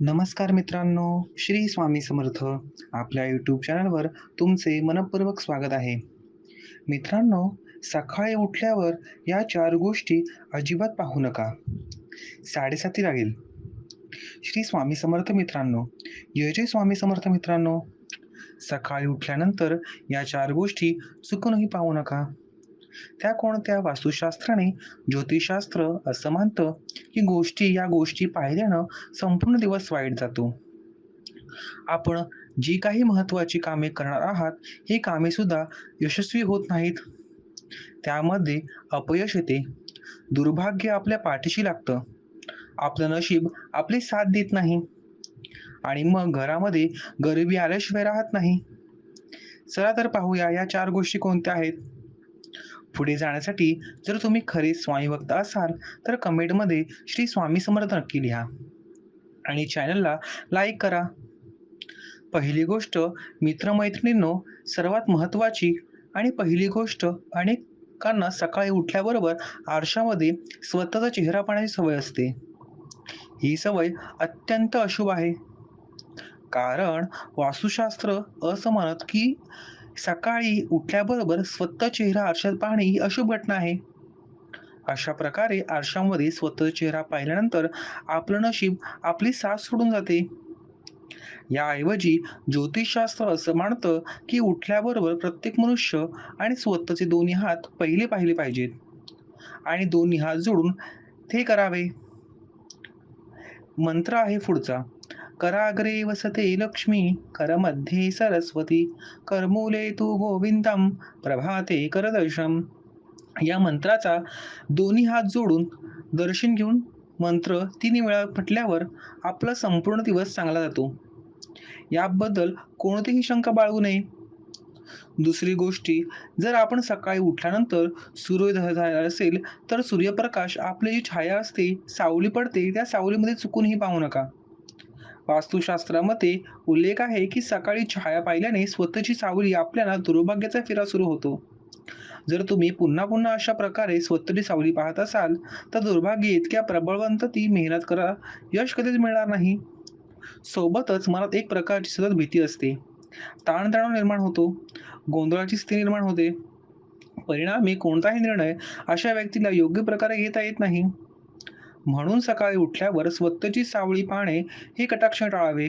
नमस्कार मित्रांनो श्री स्वामी समर्थ आपल्या यूट्यूब चॅनलवर तुमचे मनपूर्वक स्वागत आहे. मित्रांनो सकाळी उठल्यावर या चार गोष्टी अजिबात पाहू नका. साडेसाती लागेल. श्री स्वामी समर्थ मित्रांनो जय स्वामी समर्थ मित्रांनो. सकाळी उठल्यानंतर या चार गोष्टी चुकूनही पाहू नका. त्या कोणत्या वास्तुशास्त्राने ज्योतिषशास्त्र असं मानतं की गोष्टी या गोष्टी पाहिल्यानं संपूर्ण दिवस वाईट जातो? आपण जी काही महत्त्वाची कामे करणार आहात ही कामे सुद्धा यशस्वी होत नाहीत. त्यामध्ये अपयश येते. दुर्भाग्य आपल्या पाठीशी लागतं. आपलं नशीब आपली साथ देत नाही. आणि मग घरामध्ये गरिबी आल्याशिवाय राहत नाही. चला तर पाहूया या चार गोष्टी कोणत्या आहेत? पुढे जाण्यासाठी जर तुम्ही खरे स्वामीभक्त असाल तर कमेंटमध्ये श्री स्वामी समर्थ नक्की लिहा. आणि चॅनलला लाईक करा. पहिली गोष्ट मित्रमैत्रिणींनो सर्वात महत्त्वाची आणि पहिली गोष्ट अनेकांना सकाळी उठल्याबरोबर आरशामध्ये स्वतःचा चेहरा पाहण्याची सवय असते. ही सवय अत्यंत अशुभ आहे. कारण वास्तुशास्त्र असं म्हणत की सकाळी उठल्याबरोबर स्वतः चेहरा आरशात पाहणे ही अशुभ घटना आहे. अशा प्रकारे आरशामध्ये स्वतः चेहरा पाहिल्यानंतर आपलं नशीब आपली साथ सोडून जाते. याऐवजी ज्योतिषशास्त्र असं मानतं की उठल्याबरोबर प्रत्येक मनुष्य आणि स्वतःचे दोन्ही हात पहिले पाहिले पाहिजेत. आणि दोन्ही हात जोडून ते करावे. मंत्र आहे पुढचा. कराग्रे वसते लक्ष्मी करमध्ये सरस्वती करमूले तू गोविंदम प्रभाते करदर्शम या मंत्राचा दोन्ही हात जोडून दर्शन घेऊन मंत्र तीन वेळा म्हटल्यावर आपला संपूर्ण दिवस चांगला जातो. याबद्दल कोणतीही शंका बाळगू नये. दुसरी गोष्टी जर आपण सकाळी उठल्यानंतर सूर्योदय झाला असेल तर सूर्यप्रकाश आपली जी छाया असते सावली पडते त्या सावलीमध्ये चुकूनही पाहू नका. वास्तुशास्त्रामध्ये उल्लेख आहे की सकाळी छाया पाहिल्याने स्वतःची सावली आपल्याला दुर्भाग्याचा फिरा सुरू होतो. जर तुम्ही पुन्हा पुन्हा अशा प्रकारे स्वतःची सावली पाहत असाल तर दुर्भाग्य इतक्या प्रबळवंत ती मेहनत करा यश कधीच मिळणार नाही. सोबतच मनात एक प्रकारची सतत भीती असते. ताणतणाव निर्माण होतो. गोंधळाची स्थिती निर्माण होते. परिणामी कोणताही निर्णय अशा व्यक्तीला योग्य प्रकारे घेता येत नाही. म्हणून सकाळी उठल्यावर स्वतःची सावळी पाहणे हे कटाक्ष टाळावे.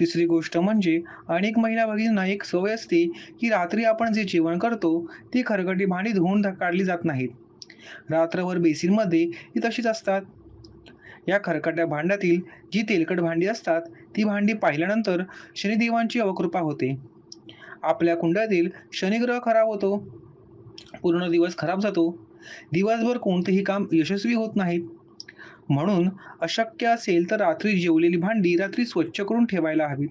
तिसरी गोष्ट म्हणजे अनेक महिला भगिनींना एक सवय असते की रात्री आपण जे जेवण करतो ती खरगटी भांडी धुवून काढली जात नाहीत. रात्रभर बेसिनमध्ये ती तशीच असतात. या खरकट्या भांड्यातील जी तेलकट भांडी असतात ती भांडी पाहिल्यानंतर शनिदेवांची अवकृपा होते. आपल्या कुंडातील शनिग्रह खराब होतो. पूर्ण दिवस खराब जातो. दिवसभर कोणतेही काम यशस्वी होत नाहीत. म्हणून अशक्य असेल तर रात्री जेवलेली भांडी रात्री स्वच्छ करून ठेवायला हवीत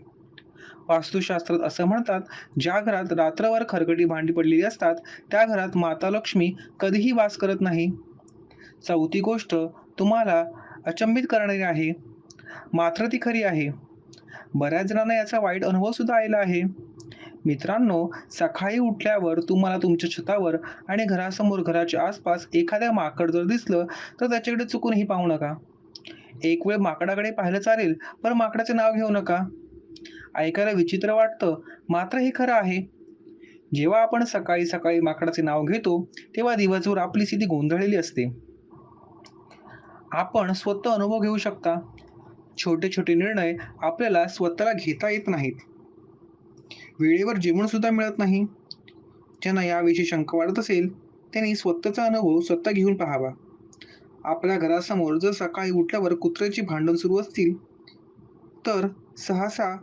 वास्तुशास्त्रात असं म्हणतात ज्या घरात रात्रभर खरकटी भांडी पडलेली असतात त्या घरात माता लक्ष्मी कधीही वास करत नाही. चौथी गोष्ट तुम्हाला अचंबित करणारी आहे. मात्र ती खरी आहे. बऱ्याच जणांना याचा वाईट अनुभव सुद्धा आलेला आहे. मित्रांनो सकाळी उठल्यावर तुम्हाला तुमच्या छतावर आणि घरासमोर घराच्या आसपास एखाद्या माकड जर दिसलं तर त्याच्याकडे चुकूनही पाहू नका. एक वेळ माकडाकडे पाहिलं चालेल पण माकडाचे नाव घेऊ नका. ऐकायला विचित्र वाटतं मात्र हे खरं आहे. जेव्हा आपण सकाळी सकाळी माकडाचे नाव घेतो तेव्हा दिवसभर आपली स्थिती गोंधळलेली असते. आपण स्वतः अनुभव घेऊ शकता. छोटे छोटे निर्णय आपल्याला स्वतःला घेता येत नाहीत. वेळेवर जेवण सुद्धा मिळत नाही. ज्यांना याविषयी शंका वाढत असेल त्यांनी स्वतःचा अनुभव स्वतः घेऊन पाहावा. आपल्या घरासमोर जर सकाळी उठल्यावर कुत्र्याची भांडण सुरू असतील तर सहसा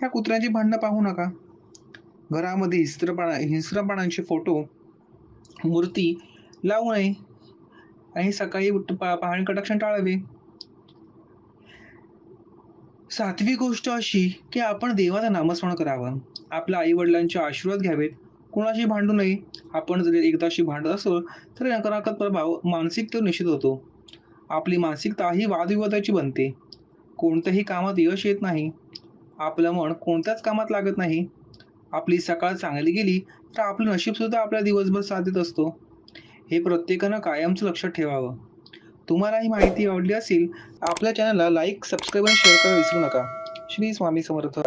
ह्या कुत्र्याची भांडणं पाहू नका. घरामध्ये हिस्त्रपणा हिंस्रपणांचे फोटो मूर्ती लावू नये आणि सकाळी उठ पा पाहणी कटाक्षण टाळावे. सातवी गोष्ट अशी की आपण देवाचं नामस्मरण करावं. आपल्या आईवडिलांचे आशीर्वाद घ्यावेत. कुणाशी भांडू नये. आपण जर एकदाशी भांडत असो तर नकारात्मक प्रभाव मानसिकतेवर निश्चित होतो. आपली मानसिकता ही वादविवादाची बनते. कोणत्याही कामात यश येत नाही. आपलं मन कोणत्याच कामात लागत नाही. आपली सकाळ चांगली गेली तर आपलं नशीबसुद्धा आपल्या दिवसभर साथ देत असतो. हे प्रत्येकानं कायमचं लक्षात ठेवावं. तुम्हाला ही माहिती आवडली असेल आपल्या चॅनलला लाईक सबस्क्राईब आणि शेअर करायला विसरू नका. श्री स्वामी समर्थ.